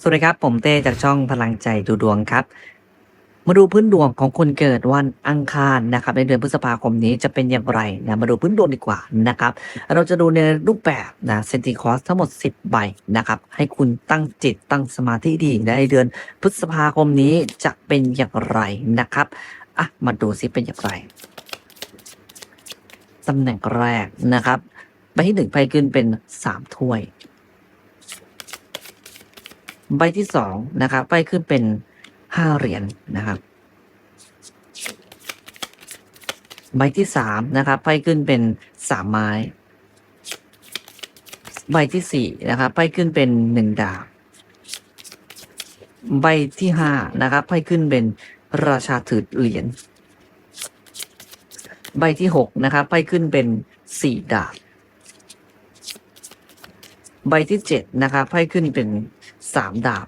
สวัสดีครับ ผมเต้จากช่องพลังใจดูดวงครับ มาดูพื้นดวงของคนเกิดวันอังคารนะครับ ในเดือนพฤษภาคมนี้จะเป็นอย่างไรนะมาดูพื้นดวงดีกว่านะครับ เราจะดูในรูปแบบนะเซนติคอสทั้งหมด 10 ใบนะครับ ให้คุณตั้งจิตตั้งสมาธิดีในเดือนพฤษภาคมนี้จะเป็นอย่างไรนะครับอะมาดูซิเป็นอย่างไรตำแหน่งแรกนะครับใบที่หนึ่งไพ่ขึ้นเป็นสามถ้วย ใบที่สองนะครับไพ่ขึ้นเป็นห้าเหรียญนะครับ ใบที่สามนะครับไพ่ขึ้นเป็นสามไม้ ใบที่สี่นะครับไพ่ขึ้นเป็นหนึ่งดาบ ใบที่ห้านะครับไพ่ขึ้นเป็นราชาถือเหรียญ ใบที่หกนะครับไพ่ขึ้นเป็นสี่ดาบ ใบที่เจ็ดนะครับไพ่ขึ้นเป็น สามดาบ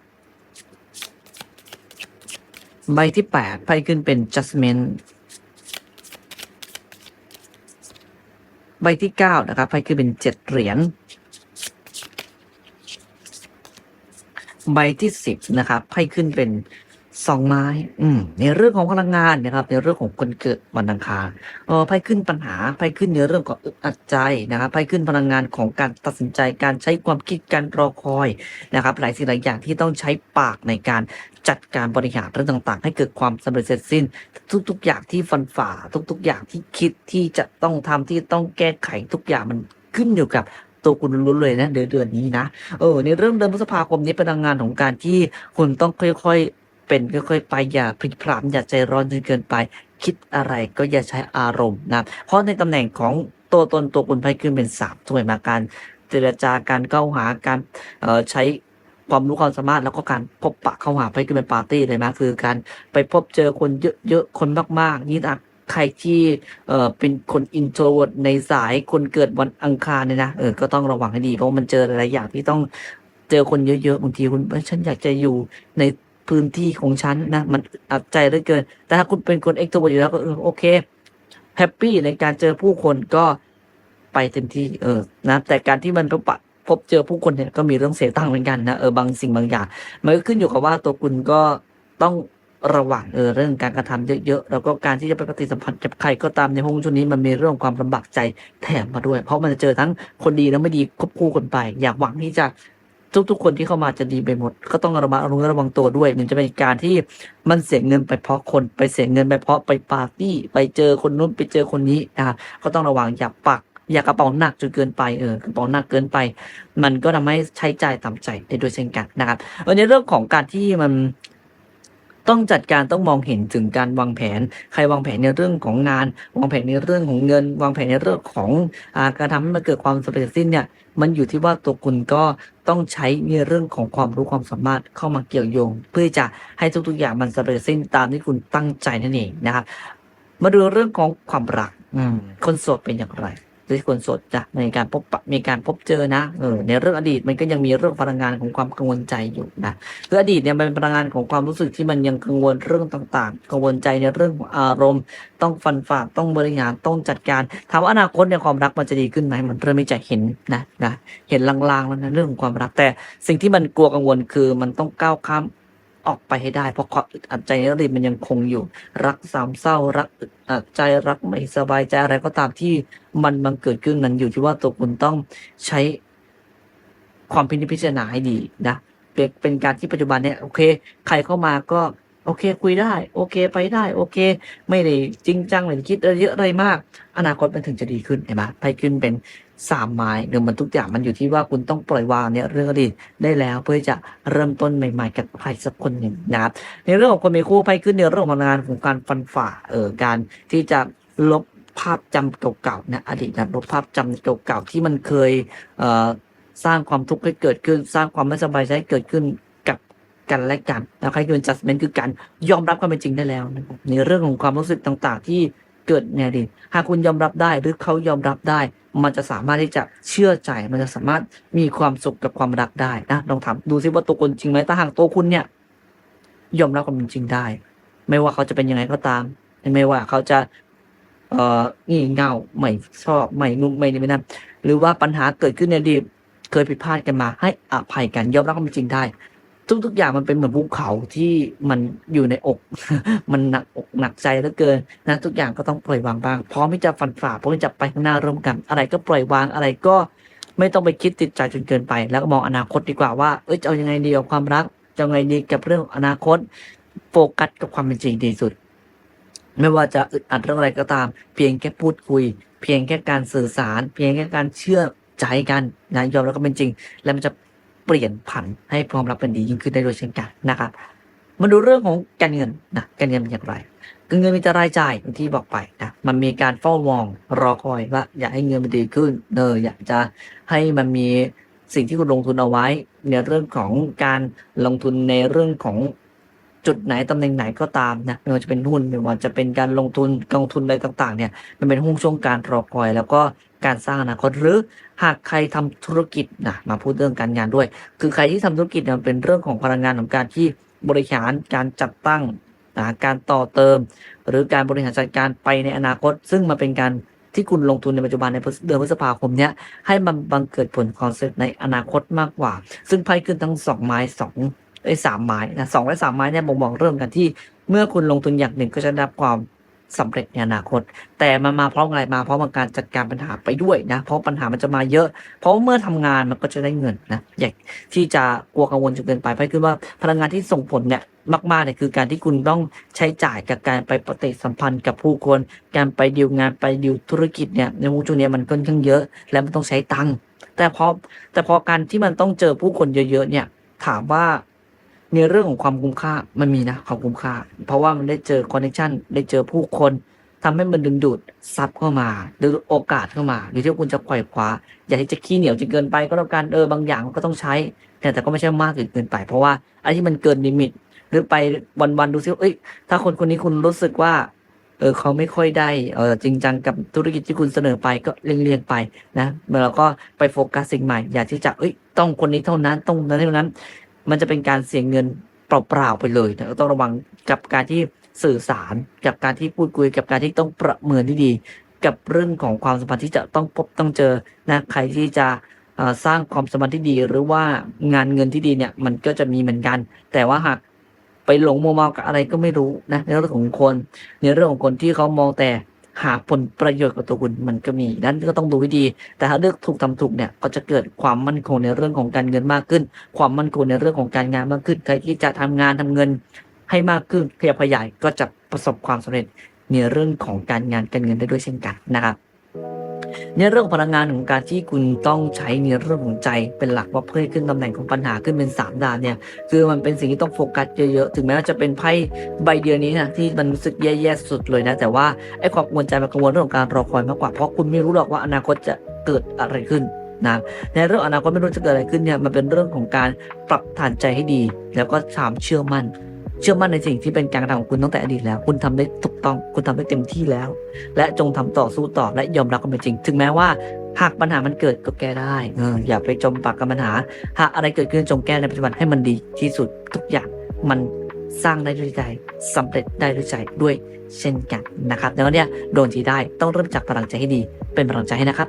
ใบที่แปดไพ่ขึ้นเป็น judgment ใบที่เก้านะครับไพ่ขึ้นเป็นเจ็ดเหรียญ ใบที่สิบนะครับไพ่ขึ้นเป็น สองไม้ อืม ในเรื่องของพลังงานนะครับ ในเรื่องของคนเกิดวันอังคารเออไพ่ขึ้นปัญหาไพ่ขึ้นในเรื่องของอึดอัดใจนะครับไพ่ขึ้นพลังงานของการตัดสินใจการใช้ความคิดการรอคอยนะครับ หลายสิ่งหลายอย่างที่ต้องใช้ปากในการจัดการบริหารเรื่องต่างๆ ให้เกิดความสำเร็จเสร็จสิ้น ทุก ๆ อย่างที่ฟันฝ่า ทุก ๆ อย่างที่คิดที่จะต้องทำที่ต้องแก้ไขทุกอย่างมันขึ้นอยู่กับตัวคุณล้นเลยนะเดือนเดือนนี้นะเออในเรื่องเดือนพฤษภาคมนี้เป็นพลังงานของการที่คุณต้องค่อยๆ เป็นค่อยๆไปอย่าพลิกพลามอย่าใจร้อนจนเกินไป คิดอะไรก็อย่าใช้อารมณ์นะเพราะในตำแหน่งของตัวตนตัวคุณไพ่ขึ้นเป็นสามถ้วยมาการเจรจาการเข้าหาการเอ่อใช้ความรู้ความสามารถแล้วก็การพบปะเข้าหาไพ่ขึ้นเป็นปาร์ตี้เลยนะคือการไปพบเจอคนเยอะๆคนมากๆยิ่งอะใครที่เอ่อเป็นคนอินโทรเวิร์ในสายคนเกิดวันอังคารเนี่ยนะเออก็ต้องระวังให้ดีเพราะมันเจอหลายอย่างที่ต้องเจอคนเยอะๆบางทีคุณฉันอยากจะอยู่ใน พื้นที่ของฉันนะมันอัดใจเหลือเกิน แต่ถ้าคุณเป็นคนเอ็กโทรเวิร์อยู่แล้วก็โอเคแฮปปี้ในการเจอผู้คนก็ไปเต็มที่เออนะแต่การที่มันพบปะพบเจอผู้คนเนี่ยก็มีเรื่องเสียตังค์เหมือนกันนะเออบางสิ่งบางอย่างมันก็ขึ้นอยู่กับว่าตัวคุณก็ต้องระวังเออเรื่องการกระทำเยอะๆแล้วก็การที่จะไปปฏิสัมพันธ์กับใครก็ตามในห้องชุดนี้มันมีเรื่องความลำบากใจแถมมาด้วย เพราะมันจะเจอทั้งคนดีและไม่ดีควบคู่กันไป อยากหวังที่จะ ทุกๆคนที่เข้ามาจะดีไปหมด ก็ต้องระมัดระวังระวังตัวด้วยมันจะเป็นการที่มันเสียเงินไปเพราะคนไปเสียเงินไปเพราะไปปาร์ตี้ไปเจอคนนู้นไปเจอคนนี้นะครับก็ต้องระวังอย่าปัก อย่ากระเป๋าหนักจนเกินไปเออกระเป๋าหนักเกินไป มันก็ทำให้ใช้จ่ายต่ำใจได้ด้วยเช่นกันนะครับวันนี้เรื่องของการที่มัน ต้องจัดการต้องมองเห็นถึงการวางแผน ใครวางแผนในเรื่องของงาน วางแผนในเรื่องของเงิน วางแผนในเรื่องของอการทำให้มันเกิดความสำเร็จสิ้นเนี่ยมันอยู่ที่ว่าตัวคุณก็ต้องใช้ในเรื่องของความรู้ความสามารถเข้ามาเกี่ยวโยง เพื่อจะให้ทุกๆอย่างมันสำเร็จสิ้นตามที่คุณตั้งใจนั่นเองนะครับมาดูเรื่องของความรักอืคนโสดเป็นอย่างไร ที่คนสดจะในการพบปะมีการพบเจอนะเออในเรื่องอดีตมันก็ยังมีเรื่องพลังงานของความกังวลใจอยู่นะคืออดีตเนี่ยมันเป็นพลังงานของความรู้สึกที่มันยังกังวลเรื่องต่างๆ กังวลใจในเรื่ององอารมณ์ ต้องฟันฝ่าต้องบริหารต้องจัดการถามว่าอนาคตเนี่ยความรักมันจะดีขึ้นไหมมันเริ่มไม่จะเห็นนะนะเห็นลางๆแล้วนะเรื่องของความรักแต่สิ่งที่มันกลัวกังวลคือมันต้องก้าวข้าม ออกไปให้ได้ เพราะความอึดอัดใจในอดีตมันยังคงอยู่ รักสามเศร้ารักอึดอัดใจรักไม่สบายใจอะไรก็ตามที่มันบังเกิดขึ้นนั้นอยู่ที่ว่าตัวคุณต้องใช้ความพินิจพิจารณาให้ดีนะเป็นการที่ปัจจุบันเนี่ยโอเค ใครเข้ามาก็โอเค คุยได้ โอเค ไปได้ โอเค ไม่ได้จริงจังไม่ได้คิดอะไรเยอะอะไรมาก อนาคตมันถึงจะดีขึ้นเห็นไหมไปขึ้นเป็น สามไม้เดี๋ยวมันทุกอย่างมันอยู่ที่ว่าคุณต้องปล่อยวางเนี่ยเรื่องอดีตได้แล้วเพื่อจะเริ่มต้นใหม่ ๆ กับใครสักคนหนึ่งนะครับในเรื่องของคนมีคู่ไปขึ้นในเรื่องของงานของการฟันฝ่าเออการที่จะลบภาพจำเก่าๆนะอดีตนะลบภาพจำเก่าๆที่มันเคยเอ่อสร้างความทุกข์ให้เกิดขึ้น สร้างความไม่สบายใจให้เกิดขึ้นกับกันและกันแล้วใครคือ adjustment คือการยอมรับความเป็นจริงได้แล้วในเรื่องของความรู้สึกต่างๆ ที่เกิดในอดีตหากคุณยอมรับได้หรือเขายอมรับได้มันจะสามารถที่จะเชื่อใจ มันจะสามารถมีความสุขกับความรักได้นะลองถามดูซิว่าตัวคุณจริงไหมถ้าหากตัวคุณเนี่ย ยอมรับความจริงได้ ไม่ว่าเขาจะเป็นยังไงก็ตาม ไม่ว่าเขาจะ เอ่องี่เง่าไม่ชอบไม่นุ่มไม่นี่ไม่นั่นหรือว่าปัญหาเกิดขึ้นในอดีตเคยผิดพลาดกันมา ให้อภัยกันยอมรับความจริงได้ ทุก ๆ อย่างมันเป็นเหมือนภูเขาที่มันอยู่ในอก มันหนักอกหนักใจเหลือเกินนะทุกอย่างก็ต้องปล่อยวางบ้างพร้อมที่จะฟันฝ่าพร้อมที่จะไปข้างหน้าร่วมกัน อะไรก็ปล่อยวางอะไรก็ไม่ต้องไปคิดติดใจจนเกินไป แล้วก็มองอนาคตดีกว่าว่าเอ้ยจะเอายังไงดีกับความรักจะยังไงดีกับเรื่องอนาคต โฟกัสกับความเป็นจริงดีสุด ไม่ว่าจะอึดอัดเรื่องอะไรก็ตาม เพียงแค่พูดคุย เพียงแค่การสื่อสาร เพียงแค่การเชื่อใจกันนะยอมรับก็เป็นจริง แล้วมันจะ เปลี่ยนผันให้ความรับเป็นดียิ่งขึ้นได้โดยเช่นกันนะครับมาดูเรื่องของการเงินนะการเงินเป็นอย่างไรการเงินมีแต่รายจ่ายอย่างที่บอกไปนะมันมีการเฝ้ามองรอคอยว่าอยากให้เงินมันดีขึ้นเนออยากจะให้มันมีสิ่งที่คุณลงทุนเอาไว้ในเรื่องของการลงทุนในเรื่องของ จุดไหนตำแหน่งไหนก็ตามนะไม่ว่าจะเป็นหุ้นไม่ว่าจะเป็นการลงทุนกองทุนอะไรต่างๆเนี่ยมันเป็นหุ้นช่วงการรอคอย แล้วก็การสร้างอนาคตหรือหากใครทำธุรกิจนะมาพูดเรื่องการงานด้วย คือใครที่ทำธุรกิจเนี่ยเป็นเรื่องของพลังงานของการที่บริหารการจัดตั้งนะการต่อเติม หรือการบริหารจัดการไปในอนาคต ซึ่งมันเป็นการที่คุณลงทุนในปัจจุบันในเดือนพฤษภาคมเนี้ยให้มันบังเกิดผลความสำเร็จในอนาคตมากกว่า ซึ่งไพ่ขึ้นทั้งสองไม้สอง ไอ้สามไม้นะสองและสามไม้เนี่ยบ่งบอกเรื่องกันที่ เมื่อคุณลงทุนอย่างหนึ่งก็จะได้รับความสำเร็จในอนาคต แต่มันมาเพร้อมอะไรมาเพร้อมกับการจัดการปัญหาไปด้วยนะเพราะปัญหามันจะมาเยอะ เพราะเมื่อทำงานมันก็จะได้เงินนะอยากที่จะกลัวกังวลจนเกินไปไพ่ขึ้นว่าพลังงานที่ส่งผลเนี่ยมากๆเนี่ยคือการที่คุณต้องใช้จ่ายกับการไปปฏิสัมพันธ์กับผู้คน การไปดีลงานไปดีลธุรกิจเนี่ยในวงจุนี้มันค่อนข้างเยอะและมันต้องใช้ตังค์แต่พอแต่พอการที่มันต้องเจอผู้คนเยอะๆเนี่ยถามว่า ในเรื่องของความคุ้มค่ามันมีนะความคุ้มค่า เพราะว่ามันได้เจอคอนเนคชันได้เจอผู้คนทำให้มันดึงดูดซับเข้ามาหรือโอกาสเข้ามาอยู่ที่คุณจะปล่อยขวา อย่าที่จะขี้เหนียวจนเกินไปก็แล้วกันเออบางอย่างมันก็ต้องใช้ แต่แต่ก็ไม่ใช่มากจนเกินไป เพราะว่าอะไรที่มันเกินลิมิต หรือไปวันๆดูซิเอ้ยถ้าคนคนนี้คุณรู้สึกว่าเออเขาไม่ค่อยได้เออจริงจังกับธุรกิจที่คุณเสนอไปก็เลี่ยงๆไปนะแล้วก็ไปโฟกัสสิ่งใหม่ อย่าที่จะเอ้ยต้องคนนี้เท่านั้นต้องนั้นเท่านั้น มันจะเป็นการเสียเงินเปล่าๆไปเลยนะต้องระวังกับการที่สื่อสาร กับการที่พูดคุย กับการที่ต้องประเมินที่ดี กับเรื่องของความสัมพันธ์ที่จะต้องพบต้องเจอนะใครที่จะสร้างความสัมพันธ์ที่ดี หรือว่างานเงินที่ดีเนี่ยมันก็จะมีเหมือนกัน แต่ว่าหากไปหลงมัวเมากับอะไรก็ไม่รู้นะในเรื่องของคน ในเรื่องของคนที่เขามองแต่ หาผลประโยชน์กับตัวคุณมันก็มีนั้นก็ต้องดูให้ดี แต่ถ้าเลือกถูกทำถูกเนี่ยก็จะเกิดความมั่นคงในเรื่องของการเงินมากขึ้น ความมั่นคงในเรื่องของการงานมากขึ้น ใครที่จะทำงานทำเงินให้มากขึ้นขยับขยายก็จะประสบความสำเร็จในเรื่องของการงานการเงินได้ด้วยเช่นกันนะครับ ในเรื่องของพลังงานของการที่คุณต้องใช้ในเรื่องของใจเป็นหลักว่าเพื่อขึ้นตำแหน่งของปัญหาขึ้นเป็นสามดาวเนี่ยคือมันเป็นสิ่งที่ต้องโฟกัสเยอะๆถึงแม้ว่าจะเป็นไพ่ใบเดียวนี้นะที่มันรู้สึกแย่ๆสุดเลยนะแต่ว่าไอ้ความกังวลใจมันกังวลเรื่องของการรอคอยมากกว่าเพราะคุณไม่รู้หรอกว่าอนาคตจะเกิดอะไรขึ้นนะในเรื่องอนาคตไม่รู้จะเกิดอะไรขึ้นเนี่ยมันเป็นเรื่องของการปรับฐานใจให้ดี แล้วก็ความเชื่อมั่น เชื่อมั่นในสิ่งที่เป็นการกระทำของคุณตั้งแต่อดีตแล้ว คุณทำได้ถูกต้อง คุณทำได้เต็มที่แล้ว และจงทำต่อสู้ต่อและยอมรับความเป็นจริง ถึงแม้ว่าหากปัญหามันเกิดก็แก้ได้เอออย่าไปจมปักกับปัญหา หากอะไรเกิดขึ้นจงแก้ในปัจจุบันให้มันดีที่สุดทุกอย่างมันสร้างได้ด้วยใจสำเร็จได้ด้วยใจด้วยเช่นกันนะครับดังนั้นเนี่ยโดนทีได้ต้องเริ่มจากพลังใจให้ดี เป็นพลังใจให้นะครับ